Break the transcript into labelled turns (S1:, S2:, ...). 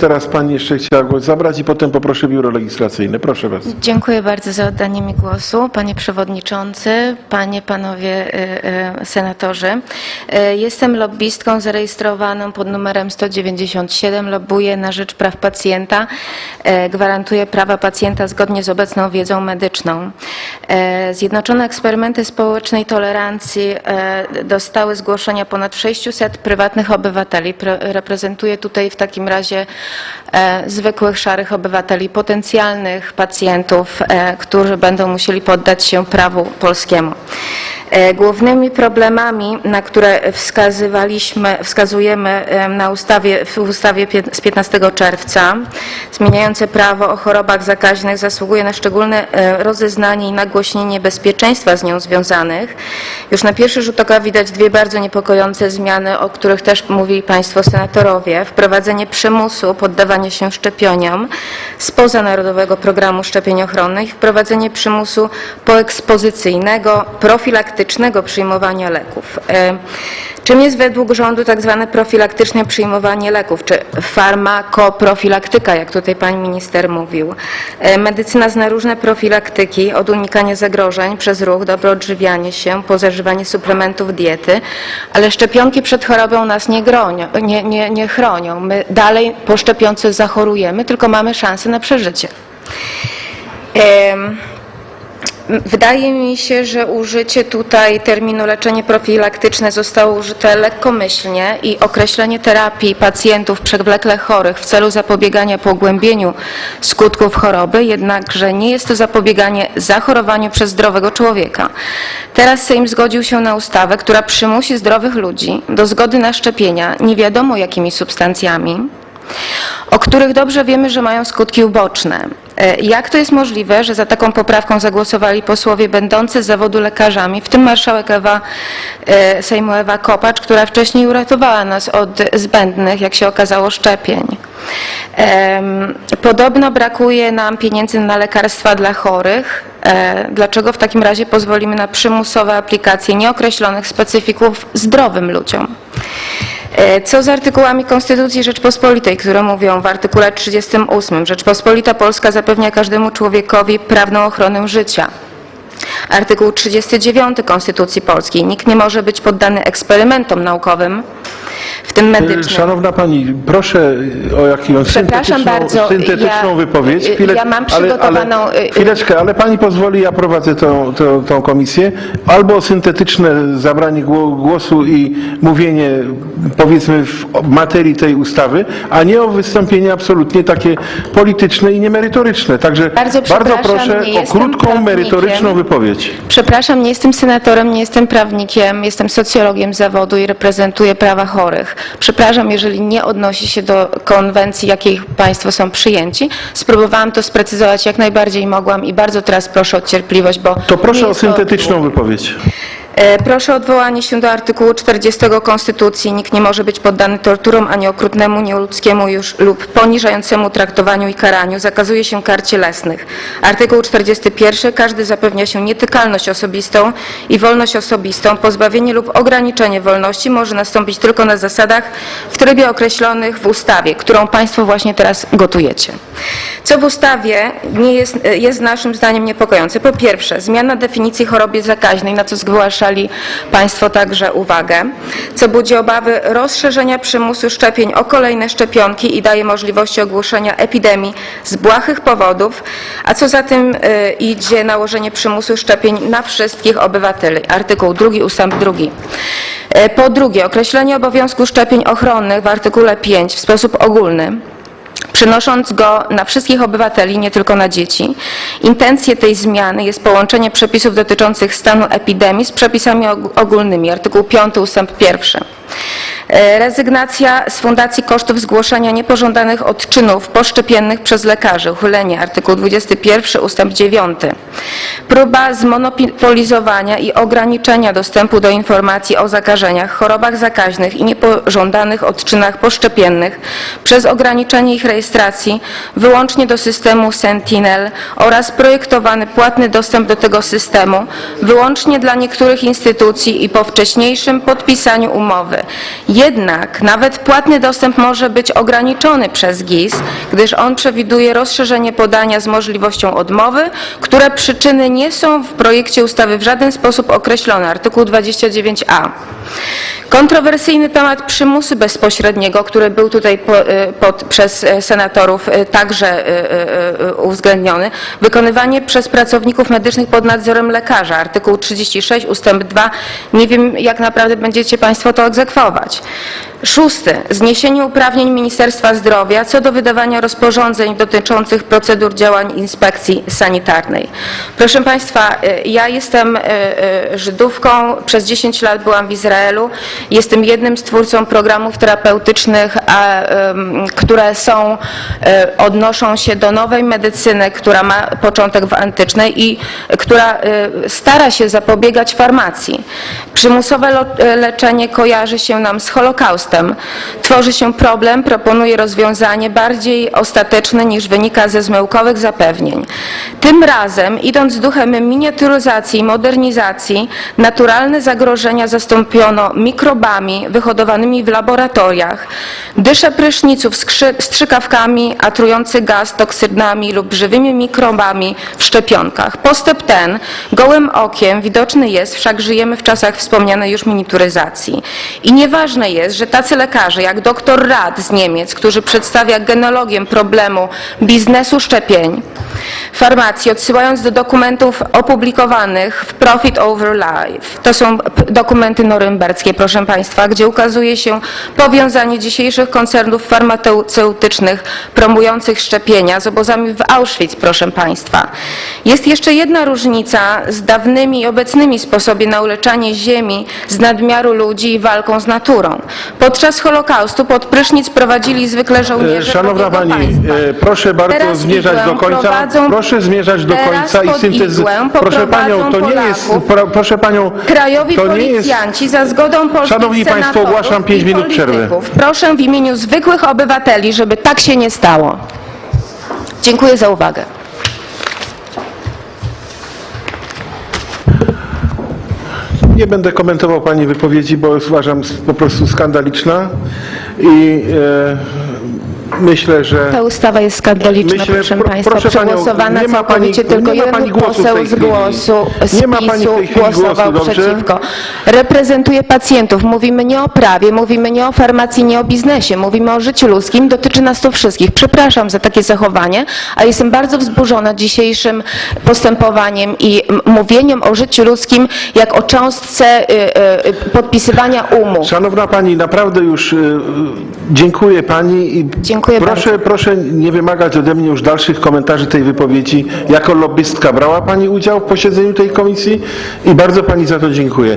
S1: Teraz pani jeszcze chciała głos zabrać i potem poproszę biuro legislacyjne. Proszę bardzo.
S2: Dziękuję bardzo za oddanie mi głosu. Panie Przewodniczący, Panie, Panowie y, y, Senatorzy. Jestem lobbystką zarejestrowaną pod numerem 197. Lobbuję na rzecz praw pacjenta. Y, Gwarantuję prawa pacjenta zgodnie z obecną wiedzą medyczną. Zjednoczone Eksperymenty Społecznej Tolerancji dostały zgłoszenia ponad 600 prywatnych obywateli. Reprezentuję tutaj w takim razie zwykłych, szarych obywateli, potencjalnych pacjentów, e, którzy będą musieli poddać się prawu polskiemu. E, Głównymi problemami, na które wskazywaliśmy, wskazujemy e, na ustawie, w ustawie z 15 czerwca, zmieniające prawo o chorobach zakaźnych, zasługuje na szczególne e, rozeznanie i nagłośnienie bezpieczeństwa z nią związanych. Już na pierwszy rzut oka widać dwie bardzo niepokojące zmiany, o których też mówili Państwo senatorowie. Wprowadzenie przymusu poddawania się szczepieniom spoza Narodowego Programu Szczepień Ochronnych i wprowadzenie przymusu poekspozycyjnego, profilaktycznego przyjmowania leków. Czym jest według rządu tak zwane profilaktyczne przyjmowanie leków, czy farmakoprofilaktyka, jak tutaj pan minister mówił? E, Medycyna zna różne profilaktyki, od unikania zagrożeń przez ruch, dobre odżywianie się, po zażywanie suplementów diety, ale szczepionki przed chorobą nas nie, gronią, nie, nie, nie chronią. My dalej po szczepionce zachorujemy, tylko mamy szansę na przeżycie. Em, Wydaje mi się, że użycie tutaj terminu leczenie profilaktyczne zostało użyte lekkomyślnie i określenie terapii pacjentów przewlekle chorych w celu zapobiegania pogłębieniu skutków choroby, jednakże nie jest to zapobieganie zachorowaniu przez zdrowego człowieka. Teraz Sejm zgodził się na ustawę, która przymusi zdrowych ludzi do zgody na szczepienia nie wiadomo jakimi substancjami, o których dobrze wiemy, że mają skutki uboczne. E, Jak to jest możliwe, że za taką poprawką zagłosowali posłowie będący z zawodu lekarzami, w tym marszałek Ewa, e, Sejmu Ewa Kopacz, która wcześniej uratowała nas od zbędnych, jak się okazało, szczepień. Podobno brakuje nam pieniędzy na lekarstwa dla chorych. E, Dlaczego w takim razie pozwolimy na przymusowe aplikacje nieokreślonych specyfików zdrowym ludziom? E, Co z artykułami Konstytucji Rzeczpospolitej, które mówią w artykule 38 Rzeczpospolita Polska zapewnia każdemu człowiekowi prawną ochronę życia. Artykuł 39 Konstytucji Polskiej. Nikt nie może być poddany eksperymentom naukowym, w tym medycznym.
S1: Szanowna pani, proszę o jakąś
S2: Przepraszam
S1: syntetyczną,
S2: bardzo,
S1: syntetyczną
S2: ja-
S1: wypowiedź.
S2: ja mam
S1: ale-
S2: przygotowaną,
S1: Ale,
S2: y-
S1: chwileczkę, ale pani pozwoli, ja prowadzę tą, tą, tą komisję. Albo syntetyczne zabranie gło- głosu i mówienie powiedzmy w materii tej ustawy, a nie o wystąpienie absolutnie takie polityczne i niemerytoryczne. Także
S2: Bardzo
S1: bardzo
S2: przepraszam,
S1: proszę
S2: nie
S1: o
S2: jestem
S1: krótką,
S2: prawnikiem.
S1: merytoryczną wypowiedź.
S2: Przepraszam, nie jestem senatorem, nie jestem prawnikiem, jestem socjologiem z zawodu i reprezentuję prawa chorych. Przepraszam, jeżeli nie odnosi się do konwencji, jakiej Państwo są przyjęci. Spróbowałam to sprecyzować jak najbardziej mogłam i bardzo teraz proszę o cierpliwość, bo...
S1: To proszę o syntetyczną wypowiedź.
S2: E, Proszę o odwołanie się do artykułu 40 Konstytucji. Nikt nie może być poddany torturom ani okrutnemu, nieludzkiemu już lub poniżającemu traktowaniu i karaniu. Zakazuje się kar cielesnych. Artykuł 41. Każdy zapewnia się nietykalność osobistą i wolność osobistą. Pozbawienie lub ograniczenie wolności może nastąpić tylko na zasadach w trybie określonych w ustawie, którą Państwo właśnie teraz gotujecie. Co w ustawie nie jest, jest naszym zdaniem niepokojące? Po pierwsze, zmiana definicji choroby zakaźnej, na co zgłaszali Państwo także uwagę, co budzi obawy rozszerzenia przymusu szczepień o kolejne szczepionki i daje możliwości ogłoszenia epidemii z błahych powodów, a co za tym y, idzie nałożenie przymusu szczepień na wszystkich obywateli. Artykuł 2 ustęp 2. E, Po drugie, określenie obowiązku szczepień ochronnych w artykule 5 w sposób ogólny przenosząc go na wszystkich obywateli, nie tylko na dzieci. Intencje tej zmiany jest połączenie przepisów dotyczących stanu epidemii z przepisami og- ogólnymi, artykuł 5 ustęp 1. E, Rezygnacja z fundacji kosztów zgłoszenia niepożądanych odczynów poszczepiennych przez lekarzy, uchylenie, artykuł 21 ustęp 9. Próba zmonopolizowania i ograniczenia dostępu do informacji o zakażeniach, chorobach zakaźnych i niepożądanych odczynach poszczepiennych przez ograniczenie ich rejestracji wyłącznie do systemu Sentinel oraz projektowany płatny dostęp do tego systemu wyłącznie dla niektórych instytucji i po wcześniejszym podpisaniu umowy. Jednak nawet płatny dostęp może być ograniczony przez GIS, gdyż on przewiduje rozszerzenie podania z możliwością odmowy, które przyczyny nie są w projekcie ustawy w żaden sposób określone. Artykuł 29a. Kontrowersyjny temat przymusu bezpośredniego, który był tutaj po, e, pod, przez e, senatorów e, także uwzględniony. Wykonywanie przez pracowników medycznych pod nadzorem lekarza. Artykuł 36 ustęp 2. Nie wiem, jak naprawdę będziecie Państwo to egzekwować. Szósty. Zniesienie uprawnień Ministerstwa Zdrowia co do wydawania rozporządzeń dotyczących procedur działań inspekcji sanitarnej. Proszę Państwa, e, ja jestem e, e, Żydówką, przez 10 lat byłam w Izraelu. Jestem jednym z twórcą programów terapeutycznych, które są, odnoszą się do nowej medycyny, która ma początek w antycznej i która stara się zapobiegać farmacji. Przymusowe leczenie kojarzy się nam z Holokaustem. Tworzy się problem, proponuje rozwiązanie bardziej ostateczne niż wynika ze zmyłkowych zapewnień. Tym razem, idąc duchem miniaturyzacji i modernizacji, naturalne zagrożenia zastąpiono mikrobami wyhodowanymi w laboratoriach, dysze pryszniców strzykawkami, a trujący gaz toksynami lub żywymi mikrobami w szczepionkach. Postęp ten gołym okiem widoczny jest, wszak żyjemy w czasach wspomnianej już miniaturyzacji. I nieważne jest, że tacy lekarze jak dr Rad z Niemiec, którzy przedstawia genologię problemu biznesu szczepień, farmacji, odsyłając do dokumentów opublikowanych w Profit Over Life. To są dokumenty norymberskie, proszę Państwa, gdzie ukazuje się powiązanie dzisiejszych koncernów farmaceutycznych promujących szczepienia z obozami w Auschwitz, proszę Państwa. Jest jeszcze jedna różnica z dawnymi i obecnymi sposoby na uleczanie ziemi z nadmiaru ludzi i walką z naturą. Podczas Holokaustu pod prysznic prowadzili zwykle
S1: E,
S2: żołnierze
S1: Szanowna
S2: wrogiego
S1: Pani,
S2: państwa.
S1: e, proszę bardzo
S2: Teraz
S1: zmierzać do końca.
S2: prowadzą-
S1: Proszę zmierzać do
S2: teraz
S1: końca i
S2: pod
S1: syntez...
S2: igłę
S1: Proszę Panią, to
S2: poprowadzą
S1: nie jest...
S2: Polaków.
S1: pro- Proszę Panią,
S2: Krajowi
S1: to nie jest...
S2: policjanci za zgodą polskich
S1: Szanowni Państwo,
S2: senatorów
S1: ogłaszam pięć
S2: i
S1: minut przerwy.
S2: polityków. Proszę w imieniu zwykłych obywateli, żeby tak się nie stało. Dziękuję za uwagę.
S1: Nie będę komentował Pani wypowiedzi, bo uważam po prostu skandaliczna i e, myślę, że...
S2: Ta ustawa jest skandaliczna,
S1: Myślę,
S2: proszę
S1: pro-
S2: Państwa,
S1: proszę panią,
S2: przegłosowana
S1: nie ma pani-
S2: całkowicie, tylko jeden poseł z głosu, z
S1: Nie ma
S2: PiSu głosował
S1: głosu,
S2: przeciwko. Reprezentuje pacjentów. Mówimy nie o prawie, mówimy nie o farmacji, nie o biznesie, mówimy o życiu ludzkim. Dotyczy nas to wszystkich. Przepraszam za takie zachowanie, a jestem bardzo wzburzona dzisiejszym postępowaniem i mówieniem o życiu ludzkim jak o cząstce y, y, y, podpisywania umów.
S1: Szanowna Pani, naprawdę już e, dziękuję Pani i
S2: Dziękuję
S1: proszę,
S2: bardzo.
S1: proszę nie wymagać ode mnie już dalszych komentarzy tej wypowiedzi. Jako lobbystka brała Pani udział w posiedzeniu tej komisji i bardzo Pani za to dziękuję.